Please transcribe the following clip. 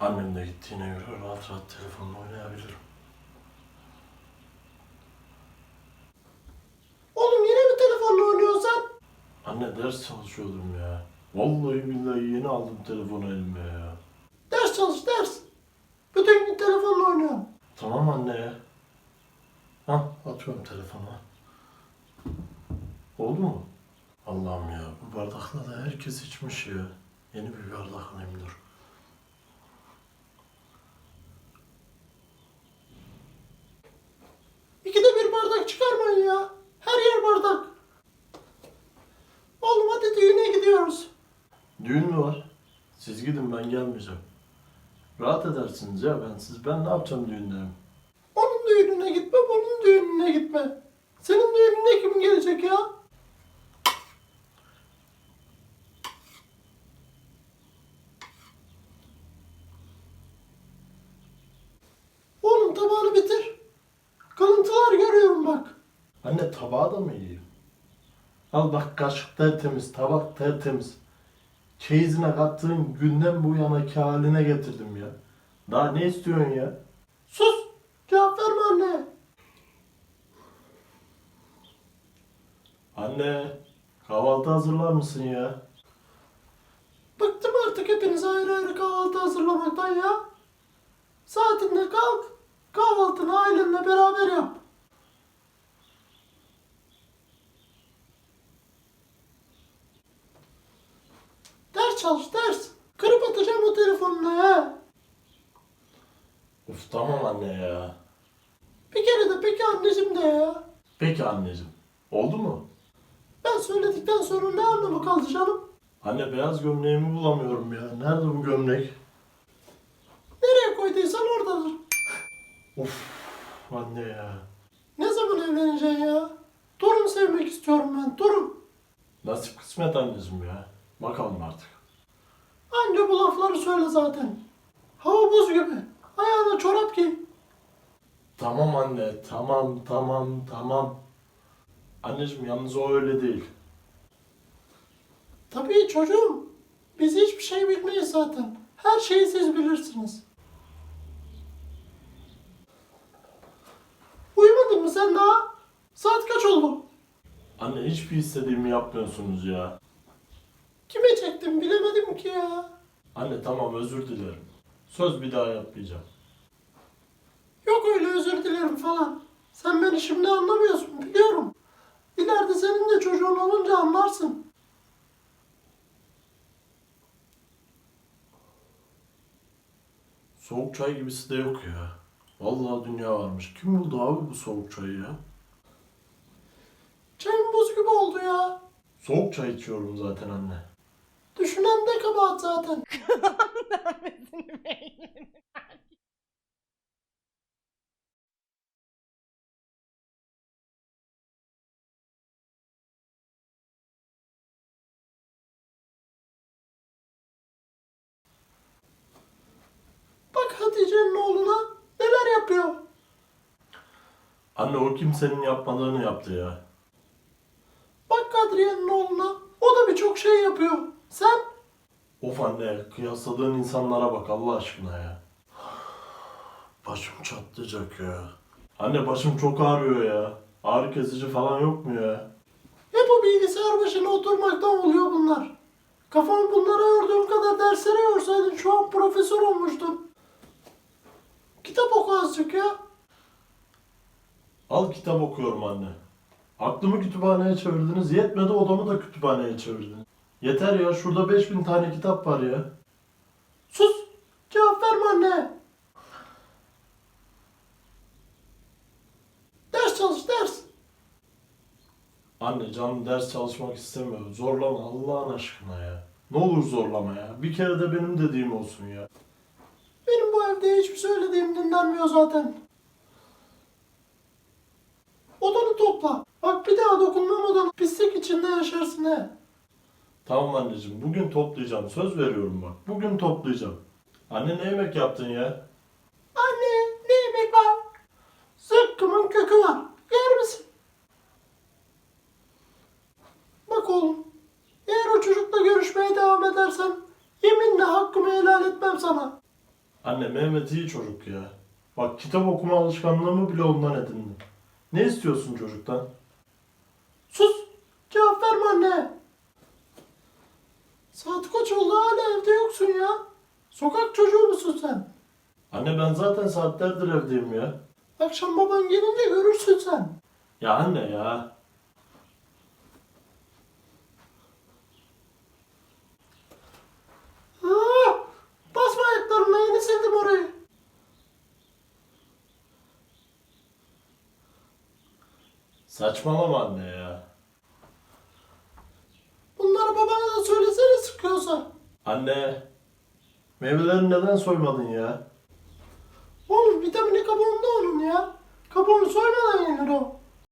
Annem de gittiğine göre rahat rahat telefonla oynayabilirim. Oğlum yine mi telefonla oynuyorsun? Anne ders çalışıyordum ya. Vallahi billahi yeni aldım telefonu elime ya. Ders çalış ders. Bütün gün telefonla oynuyorsun. Tamam anne ya. Hah atıyorum telefonu. Oldu mu? Allah'ım ya bu bardakla da herkes içmiş ya. Yeni bir bardak alayım dur. İkide bir bardak çıkarmayın ya. Her yer bardak. Oğlum hadi düğüne gidiyoruz. Düğün mü var? Siz gidin ben gelmeyeceğim. Rahat edersiniz ya ben siz ben ne yapacağım düğünde? Onun düğününe gitme, bunun düğününe gitme. Senin düğününe kim gelecek ya? Oğlum tabağını bitir. Kalıntılar görüyorum bak. Anne tabağı da mı yiyeyim? Al bak kaşık tertemiz, tabak tertemiz. Çeyizine kattığın günden bu yanaki haline getirdim ya. Daha ne istiyorsun ya? Sus! Cevap verme anne. Anne, kahvaltı hazırlar mısın ya? Bıktım artık hepiniz ayrı ayrı kahvaltı hazırlamaktan ya. Saatinde kalk, kahvaltını ailenle beraber yap. Ders çalış ders. Kırıp atacağım o telefonunu ha. Uf tamam anne ya. Bir kere de peki anneciğim de ya. Peki anneciğim. Oldu mu? Ben söyledikten sonra ne anlamı kaldı canım? Anne beyaz gömleğimi bulamıyorum ya. Nerede bu gömlek? Nereye koyduysan oradadır. Of anne ya. Ne zaman evleneceksin ya? Torun sevmek istiyorum ben, torun. Nasip kısmet anneciğim ya. Bakalım artık. Anca bu lafları söyle zaten. Hava buz gibi. Ayağına çorap giy. Tamam anne, tamam, tamam, tamam. Anneciğim yalnız o öyle değil. Tabii çocuğum. Biz hiçbir şey bilmeyiz zaten. Her şeyi siz bilirsiniz. Uyumadın mı sen daha? Saat kaç oldu? Anne hiçbir istediğimi yapmıyorsunuz ya. Çektim bilemedim ki ya. Anne tamam özür dilerim. Söz bir daha yapmayacağım. Yok öyle özür dilerim falan. Sen beni şimdi anlamıyorsun biliyorum. İleride senin de çocuğun olunca anlarsın. Soğuk çay gibisi de yok ya. Vallahi dünya varmış. Kim buldu abi bu soğuk çayı ya? Çayın buz gibi oldu ya. Soğuk çay içiyorum zaten anne. Kabahat zaten. Bak Hatice'nin oğluna neler yapıyor. Anne o kimsenin yapmadığını yaptı ya. Bak Kadriye'nin oğluna o da birçok şey yapıyor. Sen Of anne kıyasladığın insanlara bak Allah aşkına ya. Başım çatlayacak ya. Anne başım çok ağrıyor ya. Ağrı kesici falan yok mu ya? hep o bilgisayar başına oturmaktan oluyor bunlar. Kafamı bunlara yorduğum kadar derslere yorsaydın şu an profesör olmuştun. Kitap oku azıcık ya. Al kitap okuyorum anne. Aklımı kütüphaneye çevirdiniz. Yetmedi odamı da kütüphaneye çevirdiniz. Yeter ya şurada 5000 tane kitap var ya. Sus! Cevap verme anne. Ders çalış ders. Anne canım ders çalışmak istemiyor. Zorlama Allah'ın aşkına ya. Ne olur zorlama ya. Bir kere de benim dediğim olsun ya. Benim bu evde hiçbir söylediğim dinlenmiyor zaten. Odanı topla. Bak bir daha dokunmam odana. Pislik içinde yaşarsın he. Tamam anneciğim bugün toplayacağım. Söz veriyorum bak. Bugün toplayacağım. Anne ne yemek yaptın ya? Anne ne yemek var? Zıkkımın kökü var. Yer misin? Bak oğlum. Eğer o çocukla görüşmeye devam edersen yeminle hakkımı helal etmem sana. Anne Mehmet iyi çocuk ya. Bak kitap okuma alışkanlığımı bile ondan edindim. Ne istiyorsun çocuktan? Sus! Cevap verme anne! Saat kaç oldu hala evde yoksun ya? Sokak çocuğu musun sen? Anne ben zaten saatlerdir evdeyim ya. Akşam baban gelince görürsün sen. Ya anne ya. Aa, basma ayaklarına yeni sildim orayı. Saçmalama anne ya. Bunları babana da söylesene sıkıyorsa. Anne. Meyveleri neden soymadın ya? Oğlum vitamini kabuğunda onun ya. Kabuğunu soymadan yenir o.